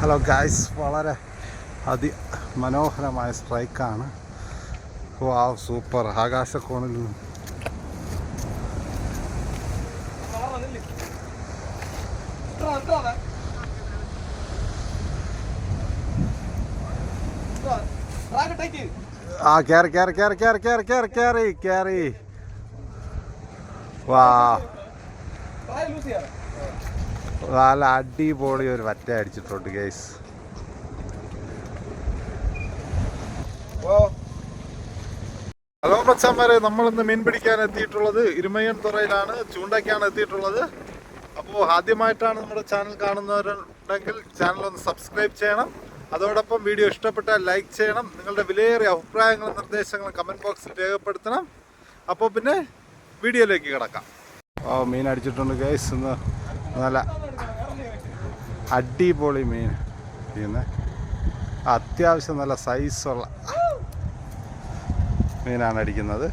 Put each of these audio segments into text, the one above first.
Hello guys വളരെ അതി മനോഹരമായ സ്ട്രൈക്കാണ് വാ സൂപ്പർ ആകാശക്കോണിൽ നിന്ന്. ആ കയറി കയറി കയറി കയറി കയറി കയറി കയറി കയറി വാ നല്ല അടിപൊളി ഒരു വറ്റ അടിച്ചിട്ടുണ്ട് ഗൈസ് ഹലോ പച്ചാമാരെ നമ്മളിന്ന് മീൻ പിടിക്കാൻ എത്തിയിട്ടുള്ളത് ഇരുമയ്യൻ തുറയിലാണ് ചൂണ്ടയ്ക്കാണ് എത്തിയിട്ടുള്ളത്. അപ്പോൾ ആദ്യമായിട്ടാണ് നമ്മുടെ ചാനൽ കാണുന്നവരുണ്ടെങ്കിൽ ചാനൽ ഒന്ന് സബ്സ്ക്രൈബ് ചെയ്യണം. അതോടൊപ്പം വീഡിയോ ഇഷ്ടപ്പെട്ടാൽ ലൈക്ക് ചെയ്യണം. നിങ്ങളുടെ വിലയേറിയ അഭിപ്രായങ്ങളും നിർദ്ദേശങ്ങളും കമന്റ് ബോക്സിൽ രേഖപ്പെടുത്തണം. അപ്പോൾ പിന്നെ വീഡിയോയിലേക്ക് കിടക്കാം. ഓ മീൻ അടിച്ചിട്ടുണ്ട് ഗൈസ് ഇന്ന് നല്ല അടിപൊളി മീൻ. ഇന്ന് അത്യാവശ്യം നല്ല സൈസുള്ള മീനാണ് അടിക്കുന്നത്.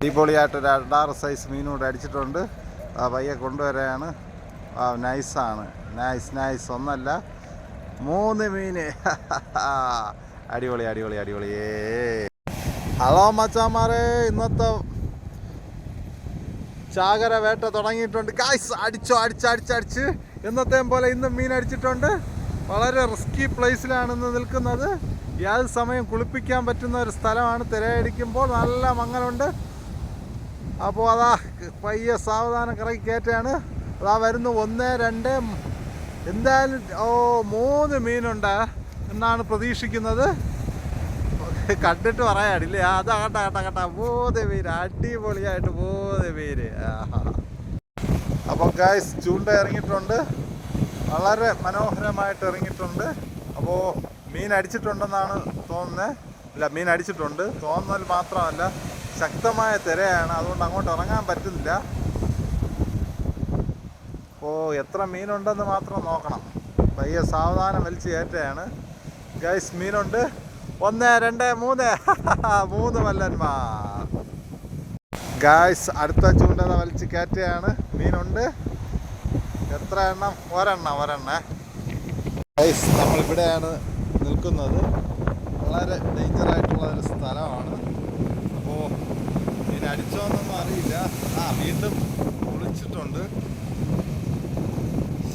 അടിപൊളിയായിട്ട് ഒരു അടാറ് സൈസ് മീനും കൂടെ അടിച്ചിട്ടുണ്ട്. ആ പയ്യെ കൊണ്ടുവരാണ്. ആ നൈസാണ്. Nice nice. ഒന്നല്ല മൂന്ന് മീന് അടിപൊളി അടിപൊളി അടിപൊളിയേ ഹലോ മച്ചാമാരെ ഇന്നത്തെ ചാകര വേട്ട തുടങ്ങിയിട്ടുണ്ട്. കായ്സ് അടിച്ചോ അടിച്ച് അടിച്ചടിച്ച് എന്നത്തെയും പോലെ ഇന്നും മീൻ അടിച്ചിട്ടുണ്ട്. വളരെ റിസ്കി പ്ലേസിലാണ് ഇന്ന് നിൽക്കുന്നത്. ഏത് സമയം കുളിപ്പിക്കാൻ പറ്റുന്ന ഒരു സ്ഥലമാണ് തിരയടിക്കുമ്പോൾ. നല്ല മങ്ങലുണ്ട്. അപ്പോൾ അതാ പയ്യെ സാവധാനം കറക്കി കയറ്റാണ് അതാ വരുന്നു ഒന്ന് രണ്ട്. എന്തായാലും ഓ മൂന്ന് മീനുണ്ട് എന്നാണ് പ്രതീക്ഷിക്കുന്നത്. കണ്ടിട്ട് പറയാടില്ലേ അതാ കട്ട കട്ട പേര് അടിപൊളിയായിട്ട് പോതെ പേര് അപ്പോൾ ഗായ്സ് ചൂണ്ട ഇറങ്ങിയിട്ടുണ്ട്. വളരെ മനോഹരമായിട്ട് ഇറങ്ങിയിട്ടുണ്ട്. അപ്പോൾ മീൻ അടിച്ചിട്ടുണ്ടെന്നാണ് തോന്നുന്നത് അല്ല മീൻ അടിച്ചിട്ടുണ്ട്. തോന്നൽ മാത്രമല്ല ശക്തമായ തിരയാണ്. അതുകൊണ്ട് അങ്ങോട്ട് ഇറങ്ങാൻ പറ്റുന്നില്ല. ഓ എത്ര മീനുണ്ടെന്ന് മാത്രം നോക്കണം. പയ്യെ സാവധാനം വലിച്ച് കയറ്റയാണ് ഗൈസ് മീനുണ്ട്. ഒന്ന് രണ്ട് മൂന്ന്. മൂന്ന് വല്ലന്മാർ. ഗായ്സ് അടുത്ത ചൂണ്ടത വലിച്ച് കയറ്റുകയാണ്. മീനുണ്ട്. എത്ര എണ്ണം ഒരെണ്ണം ഒരെണ്ണ. ഗൈസ് നമ്മളിവിടെയാണ് നിൽക്കുന്നത്. വളരെ ഡേഞ്ചർ ആയിട്ടുള്ള ഒരു സ്ഥലമാണ്. അപ്പോൾ മീൻ അടിച്ചോന്നൊന്നും അറിയില്ല. ആ വീണ്ടും കുളിച്ചിട്ടുണ്ട്.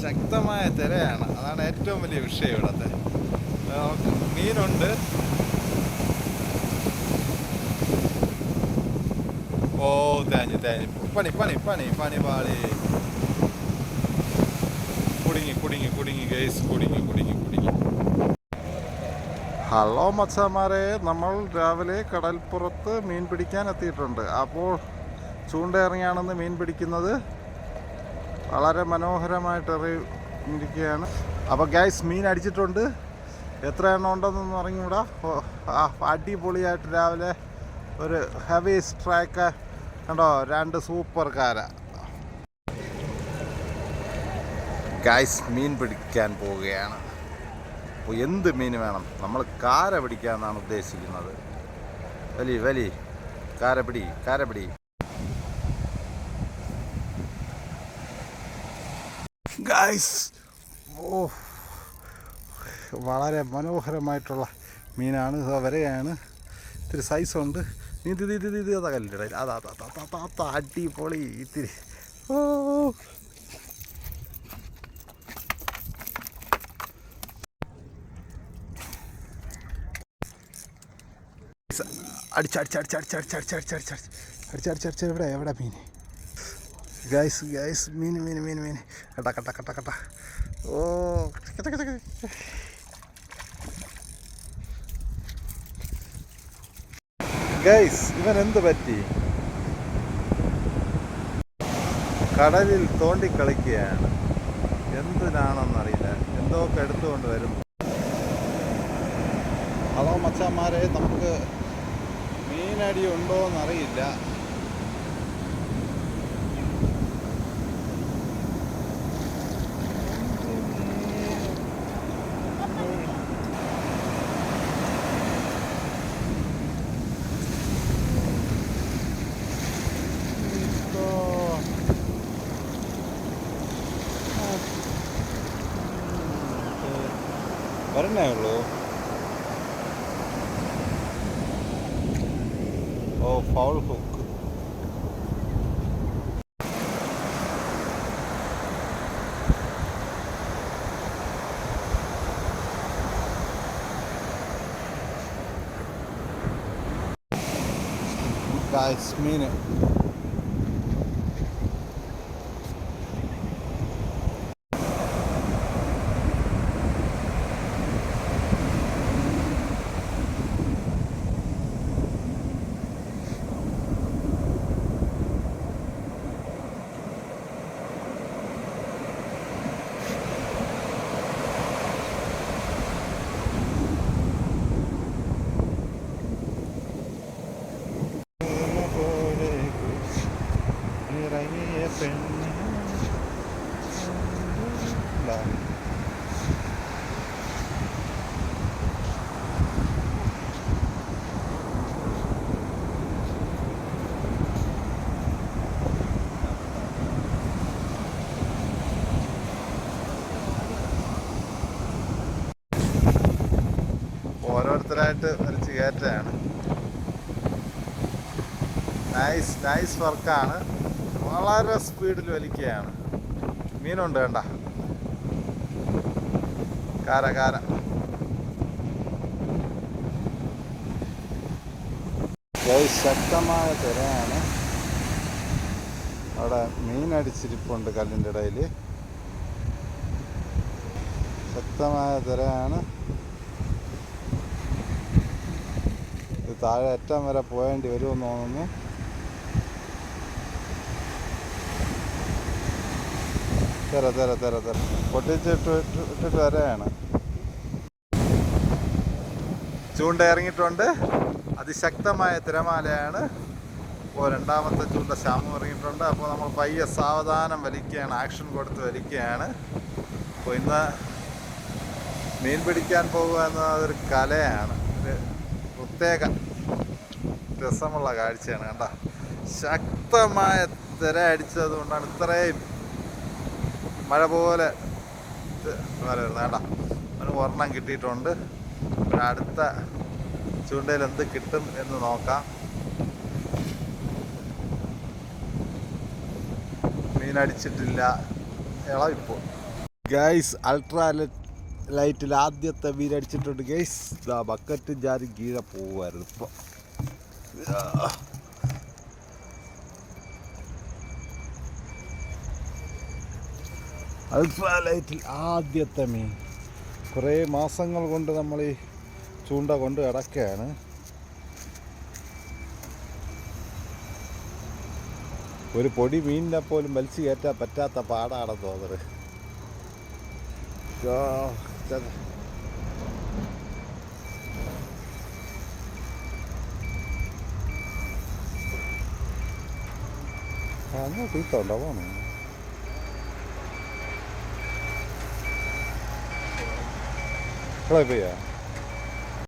ശക്തമായ തിരയാണ്. അതാണ് ഏറ്റവും വലിയ വിഷയം ഇവിടുത്തെ. മീനുണ്ട്. ഓ തേഞ്ഞു തേഞ്ഞു. പണി പണി പണി പണി പാളി. കുടുങ്ങി കുടുങ്ങി കുടുങ്ങി ഗൈസ് കുടുങ്ങി കുടുങ്ങി കുടുങ്ങി. ഹലോ മച്ചാമാരെ നമ്മൾ രാവിലെ കടൽപ്പുറത്ത് മീൻ പിടിക്കാൻ എത്തിയിട്ടുണ്ട്. അപ്പോൾ ചൂണ്ടയിറങ്ങിയാണെന്ന് മീൻ പിടിക്കുന്നത് വളരെ മനോഹരമായിട്ട് ഇറങ്ങിയിരിക്കുകയാണ് അപ്പോൾ ഗ്യാസ് മീൻ അടിച്ചിട്ടുണ്ട്. എത്ര എണ്ണം ഉണ്ടെന്നൊന്നും അറിഞ്ഞൂടാ അടിപൊളിയായിട്ട് രാവിലെ ഒരു ഹെവി സ്ട്രൈക്ക് കണ്ടോ? രണ്ട് സൂപ്പർ കാര. ഗായ്സ് മീൻ പിടിക്കാൻ പോവുകയാണ്. അപ്പോൾ എന്ത് മീൻ വേണം? നമ്മൾ കാര പിടിക്കാമെന്നാണ് ഉദ്ദേശിക്കുന്നത്. വലി വലി. കാര പിടി കാര പിടി. ഗായ്സ് ഓ വളരെ മനോഹരമായിട്ടുള്ള മീനാണ്. വരെയാണ് ഇത്തിരി സൈസുണ്ട് ഇത് ഇത് ഇത് ഇത് അതാ കല്ലിട അതാ താ അടിപൊളി ഇത്തിരി. ഓ. അടിച്ച് അടിച്ച് അടിച്ച് അടിച്ച് അടിച്ച് അടിച്ച് അടിച്ച് അടിച്ച് അടിച്ച്. അടിച്ച് അടിച്ച് എവിടെ എവിടെ മീൻ ഗൈസ് ഗൈസ് മീൻ മീൻ മീൻ മീൻ കട്ട കട്ട കട്ട കട്ട. ഓ കട്ട കട്ട കട്ട ഗൈസ് ഇവൻ എന്ത് പറ്റി? കടലിൽ തോണ്ടി കളിക്കുകയാണ് എന്തിനാണെന്നറിയില്ല. എന്തോ എടുത്തുകൊണ്ട് വരുന്നു? ഹലോ മച്ചാന്മാരെ നമുക്ക് മീനടി ഉണ്ടോ എന്നറിയില്ല വരണേ ഉള്ളൂ ഓ ഫൗൾ ഹുക്ക് ഗായ്സ് മീന് ഓരോരുത്തരായിട്ട് വരച്ച് കയറ്റാണ് നൈസ് നൈസ് വർക്കാണ് വളരെ സ്പീഡിൽ വലിക്കുകയാണ്. മീനുണ്ട് വേണ്ട കാര കാര. ശക്തമായ തിരയാണ്. അവിടെ മീനടിച്ചിരിപ്പുണ്ട് കല്ലിന്റെ ഇടയിൽ ശക്തമായ തിരയാണ് ഇത് താഴെ അറ്റം വരെ പോയേണ്ടി വരുമെന്ന് തോന്നുന്നു. തര തര തര തര. പൊട്ടിച്ചിട്ട് ഇട്ടിട്ട് വരെയാണ്. ചൂണ്ട ഇറങ്ങിയിട്ടുണ്ട്. അതിശക്തമായ തിരമാലയാണ്. ഇപ്പോൾ രണ്ടാമത്തെ ചൂണ്ട ശാമം ഇറങ്ങിയിട്ടുണ്ട്. അപ്പോൾ നമ്മൾ പയ്യെ സാവധാനം വലിക്കുകയാണ്. ആക്ഷൻ കൊടുത്ത് വലിക്കുകയാണ്. അപ്പോൾ ഇന്ന് മീൻ പിടിക്കാൻ പോകുക എന്നത് കലയാണ്. ഒരു പ്രത്യേക രസമുള്ള കാഴ്ചയാണ് കണ്ട. ശക്തമായ തിര അടിച്ചത് കൊണ്ടാണ് ഇത്രയും മഴ പോലെ മഴ വരുന്നത് കണ്ട. അവന് ഒരെണ്ണം കിട്ടിയിട്ടുണ്ട്. അടുത്ത ചൂണ്ടയിൽ എന്ത് കിട്ടും എന്ന് നോക്കാം. മീനടിച്ചിട്ടില്ല ഇളവിപ്പോൾ ഗൈസ് അൾട്രാ ലൈറ്റിൽ ആദ്യത്തെ മീനടിച്ചിട്ടുണ്ട് ഗൈസ് ബക്കറ്റ് ജാരി കീഴെ പോവായിരുന്നു ഇപ്പോൾ അൾട്രാ ലൈറ്റിൽ ആദ്യത്തെ മീൻ. കുറേ മാസങ്ങൾ കൊണ്ട് നമ്മൾ ഈ ചൂണ്ട കൊണ്ട് കിടക്കുകയാണ് ഒരു പൊടി മീനിനെ പോലും വലിച്ചു കയറ്റാൻ പറ്റാത്ത പാടാണെന്ന് തോന്നുന്നത് ആ, ചെ- ആ, അങ്ങ്